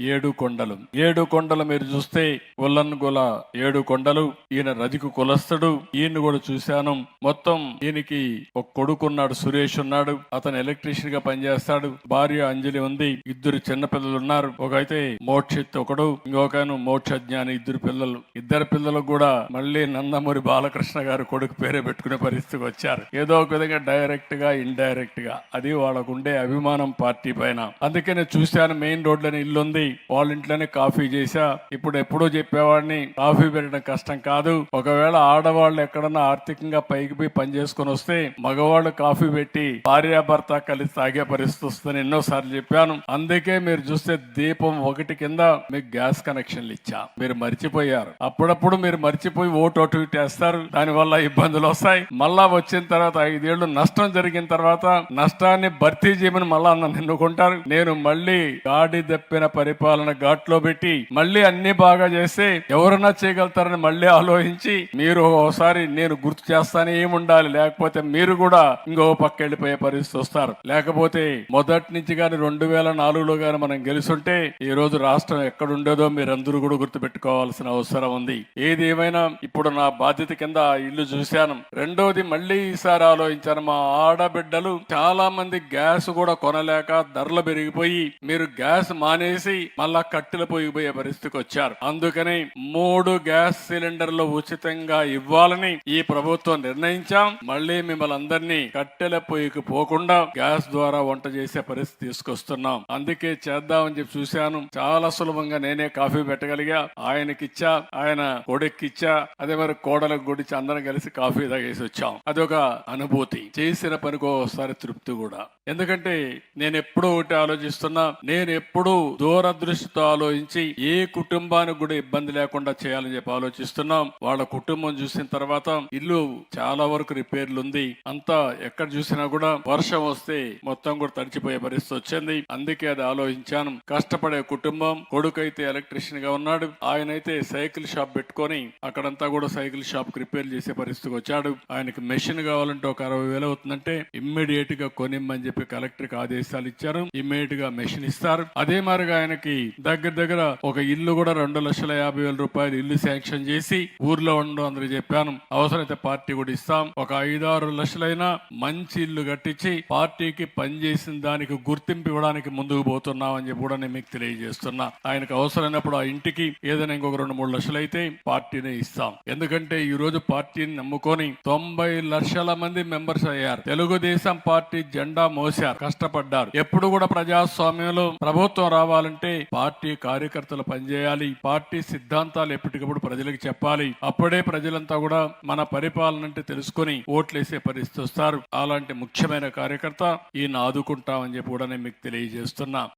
ఏడు కొండలు. ఏడు కొండలు మీరు చూస్తే ఉల్లన్గుల ఏడు కొండలు. ఈయన రజికు కులస్తుడు ఈయన కూడా చూశాను. మొత్తం ఈయనకి ఒక కొడుకున్నాడు సురేష్ ఉన్నాడు. అతను ఎలక్ట్రీషియన్గా పనిచేస్తాడు. భార్య అంజలి ఉంది. ఇద్దరు చిన్న పిల్లలు ఉన్నారు. ఒకైతే అయితే మోక్షిత్ ఒకడు ఇంకొకను మోక్ష జ్ఞాని ఇద్దరు పిల్లలు. ఇద్దరు పిల్లలకు కూడా మళ్ళీ నందమూరి బాలకృష్ణ గారు కొడుకు పేరే పెట్టుకునే పరిస్థితికి వచ్చారు. ఏదో ఒక విధంగా డైరెక్ట్గా ఇండైరెక్ట్గా. అది వాళ్ళకు ఉండే అభిమానం పార్టీ పైన. అందుకే నేను చూశాను మెయిన్ రోడ్లని ఇల్లు వాళ్ళ ఇంట్లోనే కాఫీ చేశా. ఇప్పుడు ఎప్పుడో చెప్పేవాడిని కాఫీ పెట్టడం కష్టం కాదు. ఒకవేళ ఆడవాళ్ళు ఎక్కడన్నా ఆర్థికంగా పైకి పోయి పని చేసుకొని వస్తే మగవాళ్ళు కాఫీ పెట్టి భార్యాభర్త కలిసి తాగే పరిస్థితి వస్తుందని ఎన్నోసార్లు చెప్పాను. అందుకే మీరు చూస్తే దీపం ఒకటి కింద మీకు గ్యాస్ కనెక్షన్లు ఇచ్చా. మీరు మర్చిపోయారు. అప్పుడప్పుడు మీరు మర్చిపోయి ఓటు అటు ఇటు వేస్తారు. దాని వల్ల ఇబ్బందులు వస్తాయి. మళ్ళా వచ్చిన తర్వాత ఐదేళ్ళు నష్టం జరిగిన తర్వాత నష్టాన్ని భర్తీ చేయమని మళ్ళా నన్ను ఎన్నుకుంటారు. నేను మళ్ళీ గాడి దప్పిన పరిపాలన ఘాట్లో పెట్టి మళ్ళీ అన్ని బాగా చేస్తే ఎవరన్నా చేయగలుగుతారని మళ్ళీ ఆలోచించి మీరు ఒకసారి నేను గుర్తు చేస్తానే ఏముండాలి. లేకపోతే మీరు కూడా ఇంకో పక్క వెళ్ళిపోయే పరిస్థితి వస్తారు. లేకపోతే మొదటి నుంచి కానీ రెండు వేల నాలుగులో కానీ మనం గెలుసుంటే ఈ రోజు రాష్ట్రం ఎక్కడుండేదో మీరందరూ కూడా గుర్తు పెట్టుకోవాల్సిన అవసరం ఉంది. ఏది ఏమైనా ఇప్పుడు నా బాధ్యత కింద ఇల్లు చూశాను. రెండోది మళ్ళీ ఈసారి ఆలోచించాను. మా ఆడబిడ్డలు చాలా మంది గ్యాస్ కూడా కొనలేక ధరలు పెరిగిపోయి మీరు గ్యాస్ మానేసి మళ్ళా కట్టెల పోయిపోయే పరిస్థితికి వచ్చారు. అందుకని మూడు గ్యాస్ సిలిండర్లు ఉచితంగా ఇవ్వాలని ఈ ప్రభుత్వం నిర్ణయించాం. మళ్ళీ మిమ్మల్ని అందరినీ కట్టెల పొయ్యికి పోకుండా గ్యాస్ ద్వారా వంట చేసే పరిస్థితి తీసుకొస్తున్నాం. అందుకే చేద్దామని చెప్పి చూశాను. చాలా సులభంగా నేనే కాఫీ పెట్టగలిగా. ఆయనకిచ్చా ఆయన కొడుక్కిచ్చా అదే మరి కోడలకు గుడిచి అందరం కలిసి కాఫీ తాగేసి వచ్చాం. అదొక అనుభూతి. చేసిన పనికి ఒకసారి తృప్తి కూడా. ఎందుకంటే నేను ఎప్పుడూ ఒకటి ఆలోచిస్తున్నా. నేను ఎప్పుడూ దృష్టితో ఆలోచించి ఏ కుటుంబానికి కూడా ఇబ్బంది లేకుండా చేయాలని చెప్పి ఆలోచిస్తున్నాం. వాళ్ళ కుటుంబం చూసిన తర్వాత ఇల్లు చాలా వరకు రిపేర్లు ఉంది. అంతా ఎక్కడ చూసినా కూడా వర్షం వస్తే మొత్తం కూడా తడిచిపోయే పరిస్థితి వచ్చింది. అందుకే అది ఆలోచించాను. కష్టపడే కుటుంబం కొడుకైతే ఎలక్ట్రీషియన్గా ఉన్నాడు. ఆయన అయితే సైకిల్ షాప్ పెట్టుకొని అక్కడంతా కూడా సైకిల్ షాప్కి రిపేర్ చేసే పరిస్థితికి వచ్చాడు. ఆయనకి మెషిన్ కావాలంటే ఒక అరవై వేలు అవుతుందంటే ఇమ్మీడియట్గా కొనిమ్మని చెప్పి కలెక్టర్కి ఆదేశాలు ఇచ్చారు. ఇమ్మీడియట్గా మెషిన్ ఇస్తారు. అదే మారిగా ఆయనకి దగ్గర దగ్గర ఒక ఇల్లు కూడా రెండు లక్షల యాభై వేల రూపాయలు ఇల్లు శాంక్షన్ చేసి ఊర్లో ఉండడం అందరూ చెప్పాను. అవసరమైతే పార్టీ కూడా ఇస్తాం. ఒక ఐదారు లక్షలైనా మంచి ఇల్లు కట్టించి పార్టీకి పనిచేసిన దానికి గుర్తింపు ఇవ్వడానికి ముందుకు పోతున్నాం అని చెప్పి కూడా నేను మీకు తెలియజేస్తున్నా. ఆయనకు అవసరమైనప్పుడు ఆ ఇంటికి ఏదైనా ఇంకొక రెండు మూడు లక్షలు అయితే పార్టీనే ఇస్తాం. ఎందుకంటే ఈ రోజు పార్టీని నమ్ముకొని తొంభై లక్షల మంది మెంబర్స్ అయ్యారు. తెలుగుదేశం పార్టీ జెండా మోసారు కష్టపడ్డారు. ఎప్పుడు కూడా ప్రజాస్వామ్యంలో ప్రభుత్వం రావాలంటే పార్టీ కార్యకర్తలు పనిచేయాలి పార్టీ సిద్ధాంతాలు ఎప్పటికప్పుడు ప్రజలకు చెప్పాలి. అప్పుడే ప్రజలంతా కూడా మన పరిపాలన అంటే తెలుసుకొని ఓట్లేసే పరిస్థితి వస్తారు. అలాంటి ముఖ్యమైన కార్యకర్త ఈయన ఆదుకుంటామని చెప్పి కూడా నేను మీకు తెలియజేస్తున్నా.